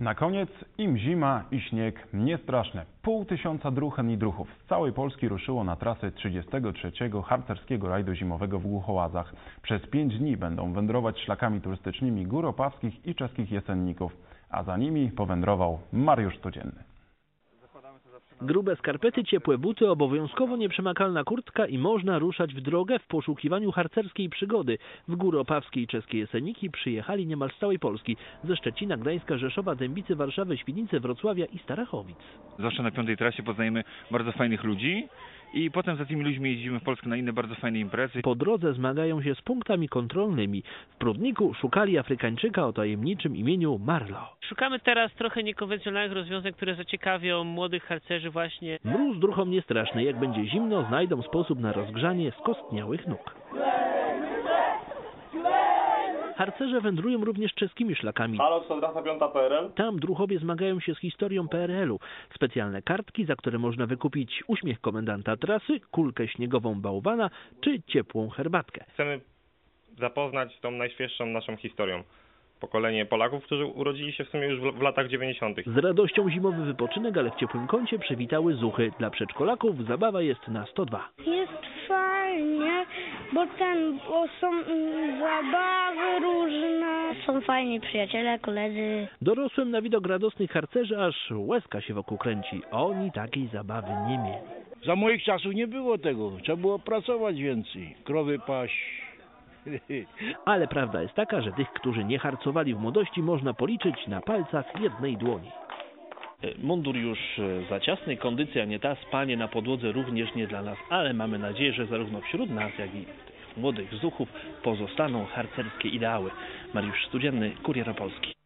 Na koniec im zima i śnieg nie straszne. Pół tysiąca druhen i druchów z całej Polski ruszyło na trasę 33. harcerskiego rajdu zimowego w Głuchołazach. Przez pięć dni będą wędrować szlakami turystycznymi gór opawskich i czeskich jesenników, a za nimi powędrował Mariusz Codzienny. Grube skarpety, ciepłe buty, obowiązkowo nieprzemakalna kurtka i można ruszać w drogę w poszukiwaniu harcerskiej przygody. W góry opawskie i czeskie Jeseniki przyjechali niemal z całej Polski. Ze Szczecina, Gdańska, Rzeszowa, Dębicy, Warszawy, Świdnicy, Wrocławia i Starachowic. Zwłaszcza na piątej trasie poznajemy bardzo fajnych ludzi i potem za tymi ludźmi jeździmy w Polskę na inne bardzo fajne imprezy. Po drodze zmagają się z punktami kontrolnymi. W Prudniku szukali Afrykańczyka o tajemniczym imieniu Marlo. Szukamy teraz trochę niekonwencjonalnych rozwiązań, które zaciekawią młodych harcerzy właśnie. Mróz druchom nie straszny. Jak będzie zimno, znajdą sposób na rozgrzanie skostniałych nóg. Harcerze wędrują również czeskimi szlakami. Halo, Kwadrata Piąta PRL. Tam druchowie zmagają się z historią PRL-u. Specjalne kartki, za które można wykupić uśmiech komendanta trasy, kulkę śniegową bałwana czy ciepłą herbatkę. Chcemy zapoznać tą najświeższą naszą historią. Pokolenie Polaków, którzy urodzili się w sumie już w, w latach 90. Z radością zimowy wypoczynek, ale w ciepłym kącie przywitały zuchy. Dla przedszkolaków zabawa jest na 102. Jest fajnie, bo ten, bo są zabawy różne. Są fajni przyjaciele, koledzy. Dorosłym na widok radosnych harcerzy aż łezka się wokół kręci. Oni takiej zabawy nie mieli. Za moich czasów nie było tego. Trzeba było pracować więcej. Krowy paść. Ale prawda jest taka, że tych, którzy nie harcowali w młodości, można policzyć na palcach jednej dłoni. Mundur już e, za ciasny, kondycja nie ta, spanie na podłodze również nie dla nas, ale mamy nadzieję, że zarówno wśród nas, jak i tych młodych zuchów pozostaną harcerskie ideały. Mariusz Studzienny, Kurier Opolski.